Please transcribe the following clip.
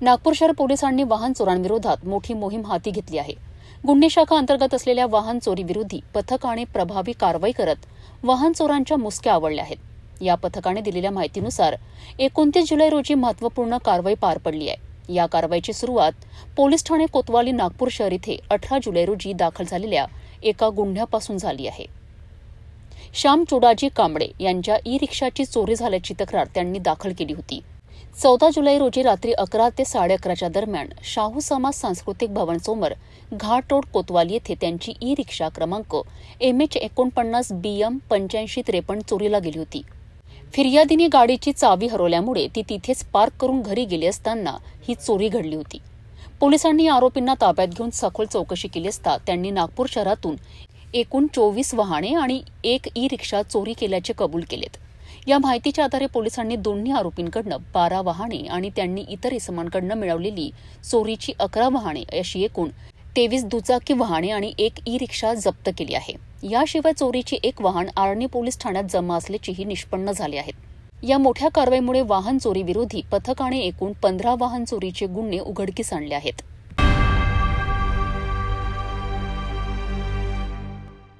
नागपूर शहर पोलिसांनी वाहन चोरांविरोधात मोठी मोहीम हाती घेतली आहे. गुन्हे शाखा अंतर्गत असलेल्या वाहन चोरीविरोधी पथकाने प्रभावी कारवाई करत वाहन चोरांच्या मुसक्या आवडल्या आहेत. या पथकाने दिलेल्या माहितीनुसार एकोणतीस जुलै रोजी महत्त्वपूर्ण कारवाई पार पडली आहे. या कारवाईची सुरुवात पोलीस ठाणे कोतवाली नागपूर शहर इथे अठरा जुलै रोजी दाखल झालेल्या एका गुन्ह्यापासून झाली आहे. श्याम चोडाजी कांबळे यांच्या ई रिक्षाची चोरी झाल्याची तक्रार त्यांनी दाखल केली होती. चौदा जुलै रोजी रात्री अकरा ते साडे अकराच्या दरम्यान शाहू समाज सांस्कृतिक भवन समोर घाट रोड कोतवाल येथे त्यांची ई रिक्षा क्रमांक एम एच एकोणपन्नास बी एम पंच्याऐंशी त्रेपन्न चोरीला गेली होती. फिर्यादीने गाडीची चावी हरवल्यामुळे ती तिथेच पार्क करून घरी गेली असताना ही चोरी घडली होती. पोलिसांनी आरोपींना ताब्यात घेऊन सखोल चौकशी केली असता त्यांनी नागपूर शहरातून एकूण चोवीस वाहने आणि एक ई रिक्षा चोरी केल्याचे कबूल केलेत. या माहितीच्या आधारे पोलिसांनी दोन्ही आरोपींकडनं बारा वाहने आणि त्यांनी इतर इसमांकडनं मिळवलेली चोरीची अकरा वाहने अशी एकूण तेवीस दुचाकी वाहने आणि एक ई रिक्षा जप्त केली आहे. याशिवाय चोरीची एक वाहन आर्णी पोलीस ठाण्यात जमा असल्याचेही निष्पन्न झाले आहेत या मोठ्या कारवाईमुळे वाहन चोरीविरोधी पथकाने एकूण पंधरा वाहन चोरीचे गुन्हे उघडकीस आणले आहेत.